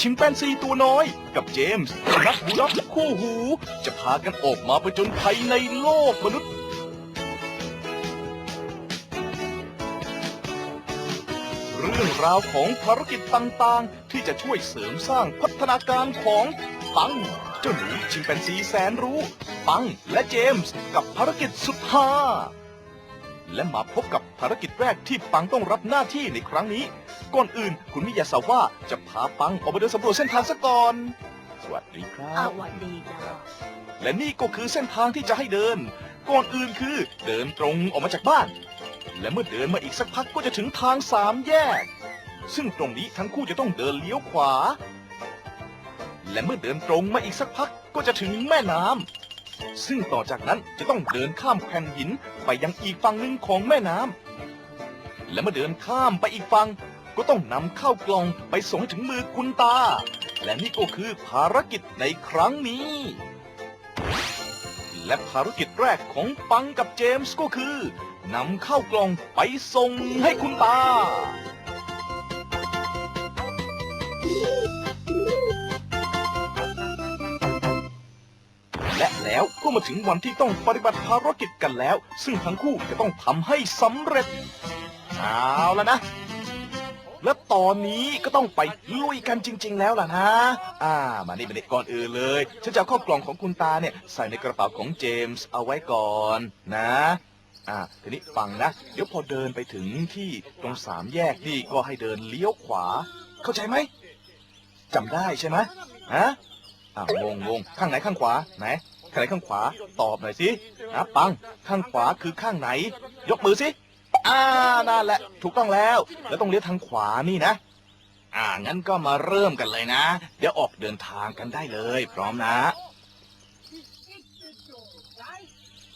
ชิมแปนซีตัวน้อย กับเจมส์นักบูลด็อกคู่หู จะพากันออกมาประจนภัยในโลกมนุษย์ เรื่องราวของภารกิจต่างๆ ที่จะช่วยเสริมสร้างพัฒนาการของปังเจ้าหนูชิมแปนซีแสนรู้ ปังและเจมส์กับภารกิจสุดฮา และมาพบกับภารกิจแรกที่ปังต้องรับหน้าที่ในครั้งนี้ ก่อนอื่นคุณมิยาสาว่าจะพาปังออกมาเดินสำรวจเส้นทางซะก่อน สวัสดีครัอ่าบหวันดีจ้า และนี่ก็คือเส้นทางที่จะให้เดิน ก่อนอื่นคือเดินตรงออกมาจากบ้าน และเมื่อเดินมาอีกสักพักก็จะถึงทางสามแยก ซึ่งตรงนี้ทั้งคู่จะต้องเดินเลี้ยวขวา และเมื่อเดินตรงมาอีกสักพักก็จะถึงแม่น้ำ ซึ่งต่อจากนั้นจะต้องเดินข้ามแผ่นหินไปยังอีกฝั่งหนึ่งของแม่น้ำและเมื่อเดินข้ามไปอีกฝั่งก็ต้องนำข้าวกล่องไปส่งให้ถึงมือคุณตา และนี่ก็คือภารกิจในครั้งนี้ และภารกิจแรกของปังกับเจมส์ก็คือนำข้าวกล่องไปส่งให้คุณตา แล้วก็มาถึงวันที่ต้องปฏิบัติภารกิจกันแล้ว ซึ่งทั้งคู่จะต้องทำให้สำเร็จเอาแล้วนะ และตอนนี้ก็ต้องไปลุยกันจริง ๆ แล้วล่ะนะ อ่า มานี่มานี่ก่อนอื่นเลย ฉันจะเอาข้ากล่องของคุณตาเนี่ย ใส่ในกระเป๋าของเจมส์เอาไว้ก่อนนะ อ่า ทีนี้ฟังนะ เดี๋ยวพอเดินไปถึงที่ตรงสามแยกนี่ก็ให้เดินเลี้ยวขวา เข้าใจไหมจำได้ใช่ไหมฮะอ่างงงงข้างไหนข้างขวาไหน ข้างไหนข้างขวา ตอบหน่อยสิอะปัง ข้างขวาคือข้างไหน ยกมือสิ อ่า นั่นแหละ ถูกต้องแล้ว แล้วต้องเลี้ยวทางขวานี่นะ อ่า งั้นก็มาเริ่มกันเลยนะ เดี๋ยวออกเดินทางกันได้เลย พร้อมนะ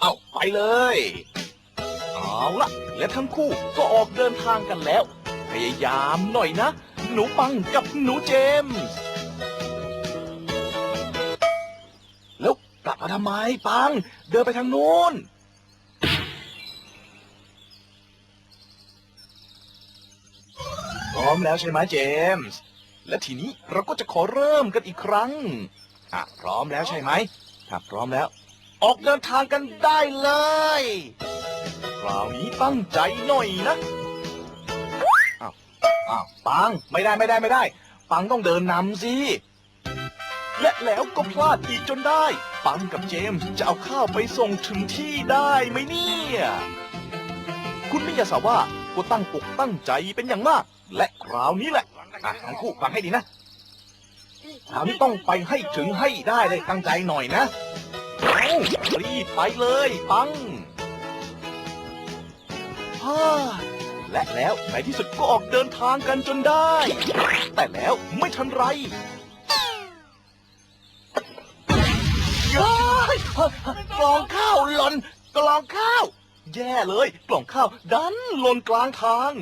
เอาไปเลย เอาละ และทั้งคู่ก็ออกเดินทางกันแล้ว พยายามหน่อยนะ หนูปังกับหนูเจมส์ ทำไมปัง เดินไปทางนู้น พร้อมแล้วใช่ไหมเจมส์ และทีนี้เราก็จะขอเริ่มกันอีกครั้ง อะ พร้อมแล้วใช่ไหม ถ้าพร้อมแล้ว ออกเดินทางกันได้เลย คราวนี้ตั้งใจหน่อยนะอ้าวอ้าวปัง ไม่ได้ไม่ได้ไม่ได้ ปังต้องเดินนำสิ และแล้วก็พลาดอีกจนได้ ปังกับเจมส์จะเอาข้าวไปส่งถึงที่ได้ไหมเนี่ย คุณมิยาสาว่าก็ตั้งอกตั้งใจเป็นอย่างมาก และคราวนี้แหละอะทั้งคู่ฟังให้ดีนะคราวนี้ต้องไปให้ถึงให้ได้เลยตั้งใจหน่อยนะเอารีบไปเลยปังฮ่าและแล้วในที่สุดก็ออกเดินทางกันจนได้ แต่แล้วไม่ทันไร กล่องข้าวหล่นกล่องข้าว แย่เลย กล่องข้าวดันหล่นกลางทาง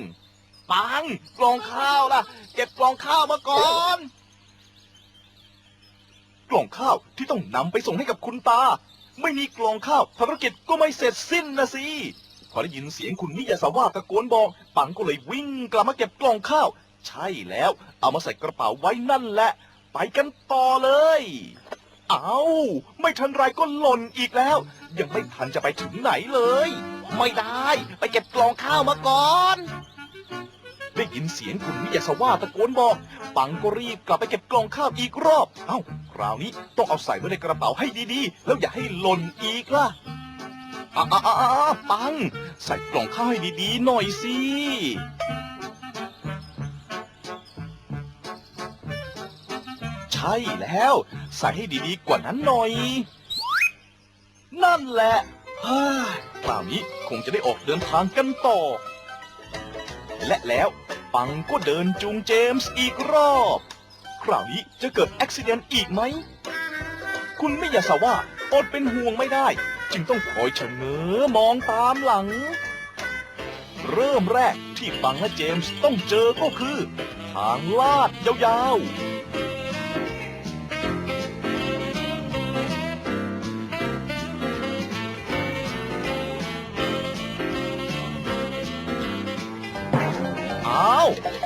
ปังกล่องข้าวล่ะ เก็บกล่องข้าวมาก่อน กล่องข้าวที่ต้องนำไปส่งให้กับคุณตา ไม่มีกล่องข้าวภารกิจก็ไม่เสร็จสิ้นนะสิพอได้ยินเสียงคุณมิยาสาวาตะโกนบอก ปังก็เลยวิ่งกลับมาเก็บกล่องข้าว ใช่แล้ว เอามาใส่กระเป๋าไว้นั่นแหละ ไปกันต่อเลย เอาไม่ทันไรก็หล่นอีกแล้ว ยังไม่ทันจะไปถึงไหนเลย ไม่ได้ ไปเก็บกล่องข้าวมาก่อน ได้ยินเสียงคุณมิยาสว่าตะโกนบอก ปังก็รีบกลับไปเก็บกล่องข้าวอีกรอบ เอ้า คราวนี้ต้องเอาใส่ไว้ในกระเป๋าให้ดีๆ แล้วอย่าให้หล่นอีกล่ะอ่าอ่าอ่าปัง ใส่กล่องข้าวให้ดีๆ หน่อยสิ ช่แล้ว ใส่ให้ดีๆกว่านั้นหน่อย นั่นแหละฮ้ยคราวนี้คงจะได้ออกเดินทางกันต่อ และแล้วปังก็เดินจูงเจมส์อีกรอบ คราวนี้จะเกิดอุบิเหตุอีกไหม คุณไม่อยาสาว่าอดเป็นห่วงไม่ได้ จึงต้องคอยชะเง้อมองตามหลัง เริ่มแรกที่ปังและเจมส์ต้องเจอก็คือ ทางลาดยาวๆ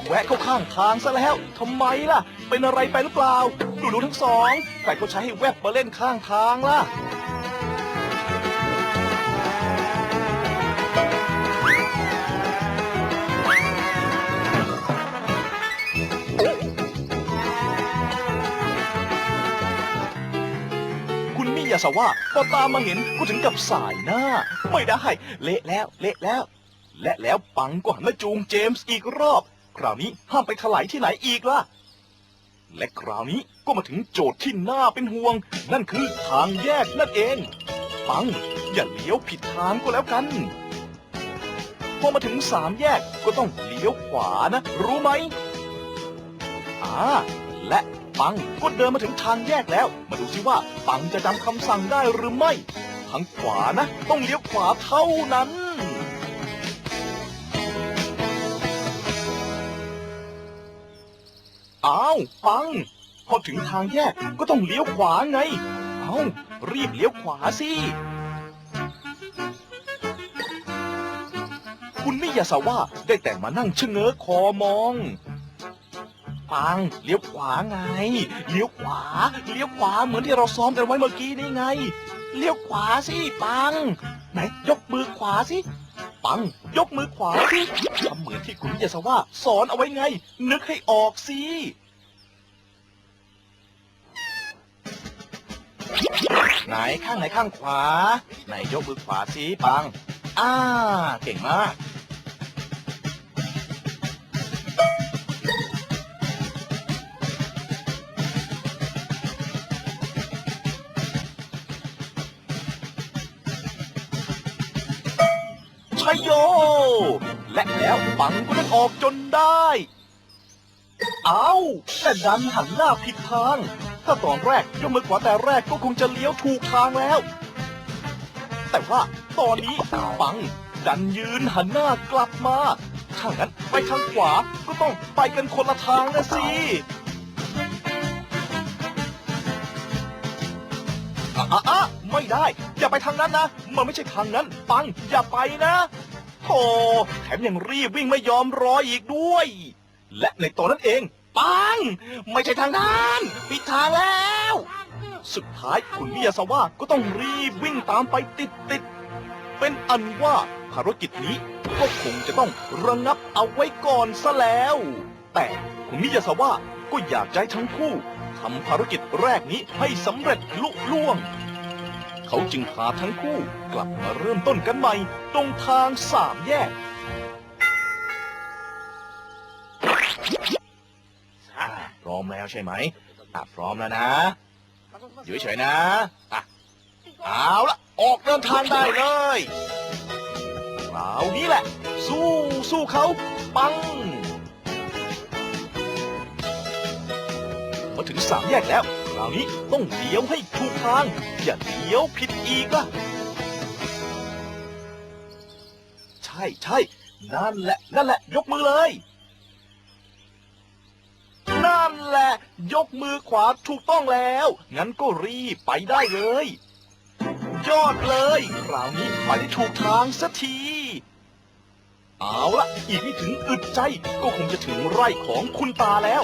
แวะเข้าข้างทางซะแล้วทำไมล่ะ เป็นอะไรไปหรือเปล่าดูดูทั้งสองใครเขาใช้ให้แวบมาเล่นข้างทางล่ะ คุณมิยาสวะพอตามมาเห็นก็ถึงกับสายหน้า ไม่ได้ เละแล้ว เละแล้ว และแล้วปังก็หันมาจูงเจมส์อีกรอบ คราวนี้ห้ามไปถลายที่ไหนอีกล่ะ และคราวนี้ก็มาถึงโจทย์ที่น่าเป็นห่วง นั่นคือทางแยกนั่นเองปัง อย่าเลี้ยวผิดทางก็แล้วกันพอมาถึงสามแยกก็ต้องเลี้ยวขวานะ รู้ไหมอ่าและปังก็เดินมาถึงทางแยกแล้ว มาดูสิว่าปังจะจำคำสั่งได้หรือไม่ ทางขวานะ ต้องเลี้ยวขวาเท่านั้น อ้าวปัง พอถึงทางแยกก็ต้องเลี้ยวขวาไง เอ้า รีบเลี้ยวขวาสิ คุณมิยาสาวะได้แต่มานั่งชะเง้อคอมอง ปัง เลี้ยวขวาไง เลี้ยวขวา เลี้ยวขวาเหมือนที่เราซ้อมกันไว้เมื่อกี้นี่ไง เลี้ยวขวาสิปัง ไหนยกมือขวาสิ ปัง ยกมือขวาสิเอนที่คุณมิยาสาวะสอนเอาไว้ไง นึกให้ออกสิ ไหนข้างไหนข้างขวา ไหนยกมือขวาสิปัง อ่า เก่งมาก ชัยโย และแล้วปังก็ได้ออกจนได้ เอาแต่ดันหันหน้าผิดทาง ถ้าตอนแรกยกมือขวาแต่แรกก็คงจะเลี้ยวถูกทางแล้ว แต่ว่าตอนนี้ปังดันยืนหันหน้ากลับมาถ้างั้นไปทางขวาก็ต้องไปกันคนละทางนะสิอะอะอะไม่ได้ อย่าไปทางนั้นนะ มันไม่ใช่ทางนั้น ปังอย่าไปนะ โธ่แถมยังรีบวิ่งไม่ยอมรออีกด้วย และในตอนนั้นเองปัง ไม่ใช่ทางนั้นผิดทางแล้ว สุดท้ายคุณมิยาสวะก็ต้องรีบวิ่งตามไปติดติดๆเป็นอันว่าภารกิจนี้ก็คงจะต้องระงับเอาไว้ก่อนซะแล้ว แต่คุณมิยาสวะก็อยากจะให้ทั้งคู่ทำภารกิจแรกนี้ให้สำเร็จลุล่วง เขาจึงพาทั้งคู่กลับมาเริ่มต้นกันใหม่ ตรงทางสามแยก อะพร้อมแล้วใช่ไหมอะพร้อมแล้วนะอยู่เฉยๆนะอะเอาละออกเดินทางได้เลยคราวนี้แหละ สู้สู้เขาปัง มาถึงสามแยกแล้ว คราวนี้ต้องเลี้ยวให้ถูกทาง อย่าเลี้ยวผิดอีกล่ะ ใช่ใช่นั่นแหละ นั่นแหละ ยกมือเลย นั่นแหละ ยกมือขวาถูกต้องแล้ว งั้นก็รีบไปได้เลย ยอดเลย คราวนี้ไปได้ถูกทางสักทีเอาละอีกไม่ถึงอึดใจก็คงจะถึงไร่ของคุณตาแล้ว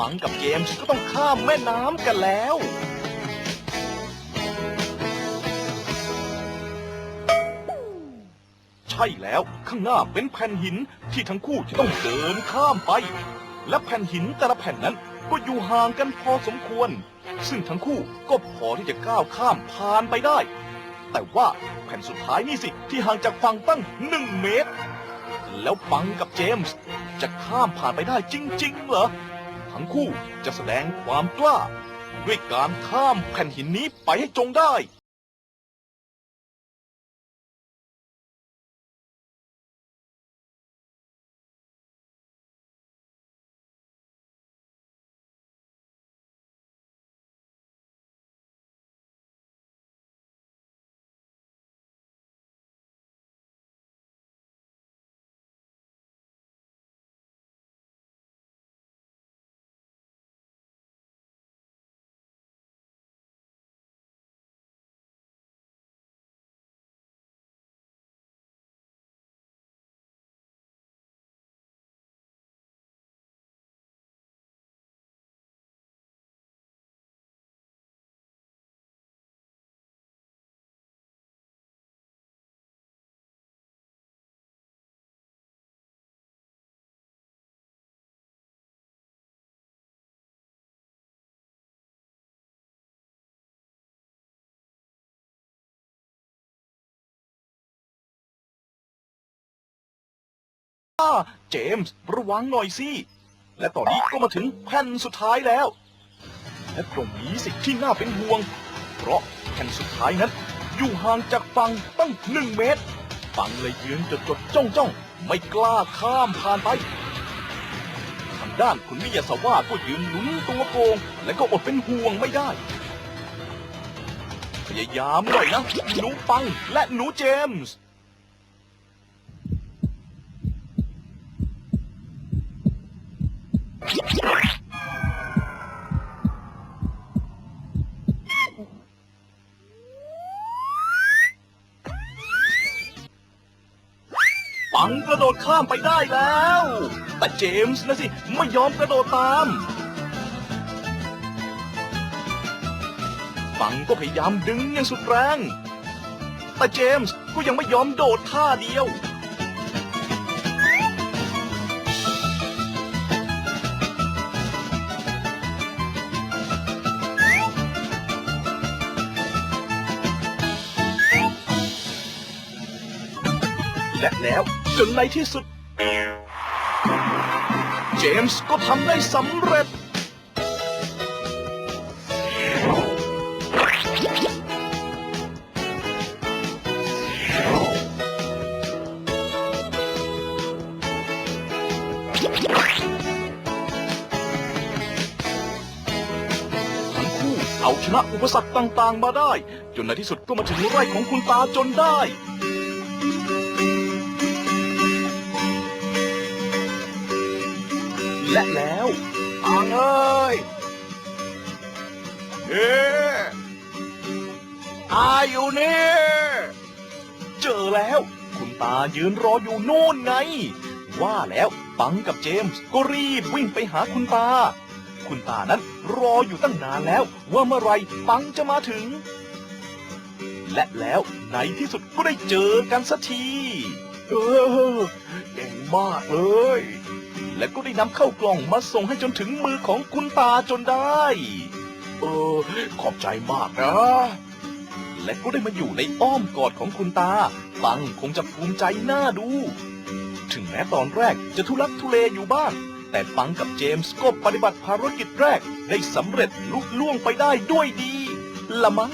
ฝังกับเจมส์ก็ต้องข้ามแม่น้ำกันแล้ว ใช่แล้วข้างหน้าเป็นแผ่นหินที่ทั้งคู่จะต้องเดินข้ามไป และแผ่นหินแต่ละแผ่นนั้นก็อยู่ห่างกันพอสมควร ซึ่งทั้งคู่ก็พอที่จะก้าวข้ามผ่านไปได้ แต่ว่าแผ่นสุดท้ายนี่สิที่ห่างจากฝั่งตั้งหนึ่งเมตร แล้วปังกับเจมส์จะข้ามผ่านไปได้จริง ๆ เหรอ ทั้งคู่จะแสดงความกล้า ด้วยการข้ามแผ่นหินนี้ไปให้จงได้ เจมส์ระวังหน่อยสิ และตอนนี้ก็มาถึงแผ่นสุดท้ายแล้ว และตรงนี้สิที่น่าเป็นห่วง เพราะแผ่นสุดท้ายนั้น อยู่ห่างจากฝั่งตั้งหนึ่งเมตรฟังเลยยืนจดจดจ้องจ้องไม่กล้าข้ามผ่านไป ทางด้านคุณมิยาสวะก็ยืนหนุนตัวโกง และก็อดเป็นห่วงไม่ได้ พยายามหน่อยนะหนูปังและหนูเจมส์ ปังกระโดดข้ามไปได้แล้ว แต่เจมส์นะสิ ไม่ยอมกระโดดตาม ปังก็พยายามดึงอย่างสุดแรง แต่เจมส์ก็ยังไม่ยอมโดดท่าเดียว และแล้วจนในที่สุด เจมส์ก็ทำได้สำเร็จ ทั้งคู่เอาชนะอุปสรรคต่างๆมาได้ จนในที่สุดก็มาถึงไร่ของคุณตาจนได้ และแล้วอ่างเอ้ยเอ๊ะอาอยู่นี่ เจอแล้ว คุณตายืนรออยู่โน่นไง ว่าแล้วปังกับเจมส์ก็รีบวิ่งไปหาคุณตา คุณตานั้นรออยู่ตั้งนานแล้วว่าเมื่อไรปังจะมาถึง และแล้วในที่สุดก็ได้เจอกันสักที เออเก่งมากเลย และก็ได้นำเข้ากล่องมาส่งให้จนถึงมือของคุณตาจนได้ เออ ขอบใจมากนะ และก็ได้มาอยู่ในอ้อมกอดของคุณตา ปังคงจะภูมิใจน่าดู ถึงแม้ตอนแรกจะทุลักทุเลอยู่บ้าง แต่ปังกับเจมส์ก็ปฏิบัติภารกิจแรกได้สำเร็จลุล่วงไปได้ด้วยดี ละมั้ง